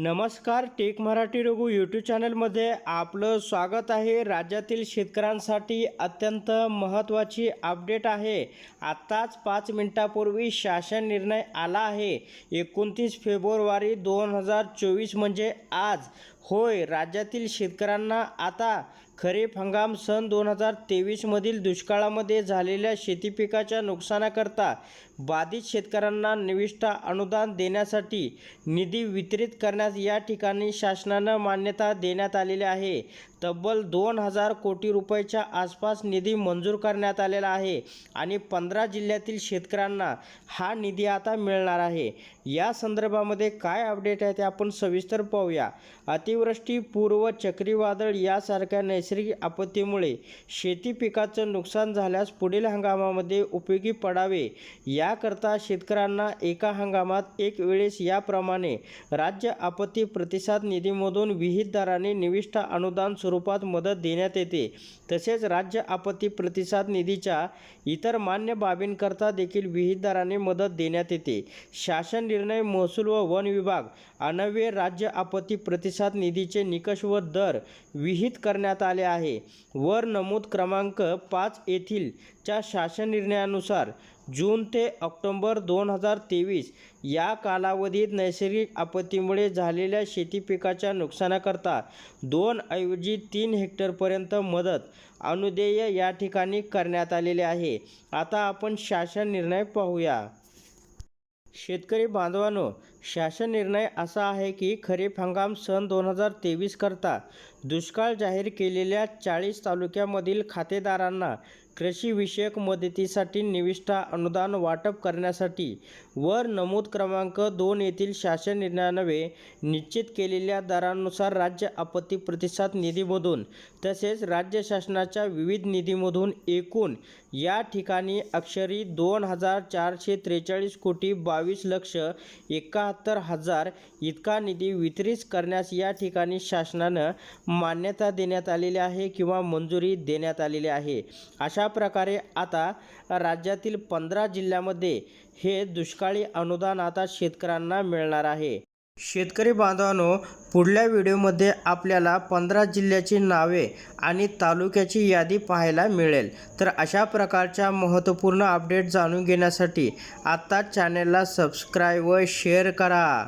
नमस्कार take Marathi Raghu YouTube चॅनलमध्ये आपलं स्वागत आहे. राज्यातील शेतकऱ्यांसाठी अत्यंत महत्त्वाची अपडेट आहे. आत्ताच पाच मिनटापूर्वी शासन निर्णय आला आहे. एकोणतीस फेब्रुवारी दोन हजार चोवीस म्हणजे आज. होय राज्यातील शेतकऱ्यांना आता खरीप हंगाम सन दोन हजार तेवीसमधील दुष्काळामध्ये झालेल्या शेती पिकाच्या नुकसानाकरता बाधित शेतकऱ्यांना निविष्ठा अनुदान देण्यासाठी निधी वितरित करण्यास या ठिकाणी शासनानं मान्यता देण्यात आलेली आहे. तब्बल दोन हजार कोटी रुपयाच्या आसपास निधी मंजूर करण्यात आलेला आहे आणि पंधरा जिल्ह्यातील शेतकऱ्यांना हा निधी आता मिळणार आहे. या संदर्भामध्ये काय अपडेट आहे ते आपण सविस्तर पाहूया. अतिवृष्टी पूर्व चक्रीवादळ यासारख्या नैसर्गिक नैसर्गिक आपत्तीमुळे शेती पिकाचं नुकसान झाल्यास पुढील हंगामामध्ये उपयोगी पडावे याकरता शेतकऱ्यांना एका हंगामात एक वेळेस याप्रमाणे राज्य आपत्ती प्रतिसाद निधीमधून विहित दराने निविष्ट अनुदान स्वरूपात मदत देण्यात येते. तसेच राज्य आपत्ती प्रतिसाद निधीच्या इतर मान्य बाबींकरता देखील विहित दराने मदत देण्यात येते. शासन निर्णय महसूल व वन विभाग अनव्य राज्य आपत्ती प्रतिसाद निधीचे निकष व दर विहित करण्यात आले आहे. वर नमूद क्रमांक पाच येथील च्या शासन निर्णयानुसार जून ते ऑक्टोंबर दोन हजार तेवीस या कालावधीत नैसर्गिक आपत्तीमुळे झालेल्या शेती पिकाच्या नुकसानाकरता दोन ऐवजी तीन हेक्टरपर्यंत मदत अनुदेय या ठिकाणी करण्यात आलेले आहे. आता आपण शासन निर्णय पाहूया. शेतकरी बांधवांनो शासन निर्णय असा आहे की खरीप हंगाम सन दोन हजार तेवीस करता दुष्काळ जाहीर केलेल्या चाळीस तालुक्यामधील खातेदारांना कृषीविषयक मदतीसाठी निविष्ठा अनुदान वाटप करण्यासाठी वर नमूद क्रमांक दोन येथील शासन निर्णयानवे निश्चित केलेल्या दरांनुसार राज्य आपत्ती प्रतिसाद निधीमधून तसेच राज्य शासनाच्या विविध निधीमधून एकूण या ठिकाणी अक्षरी दोन हजार चारशे त्रेचाळीस कोटी बावीस लक्ष एका एकाहत्तर हजार इतका निधी वितरित करण्यास या ठिकाणी शासनानं मान्यता देण्यात आलेली आहे किंवा मंजुरी देण्यात आलेली आहे. अशा प्रकारे आता राज्यातील पंधरा जिल्ह्यामध्ये हे दुष्काळी अनुदान आता शेतकऱ्यांना मिळणार आहे. शेतकरी बांधवांनो पुढल्या व्हिडिओमध्ये आपल्याला पंधरा जिल्ह्याची नावे आणि तालुक्याची यादी पाहायला मिळेल. तर अशा प्रकारच्या महत्त्वपूर्ण अपडेट जाणून घेण्यासाठी आत्ताच चॅनेलला सबस्क्राईब व शेअर करा.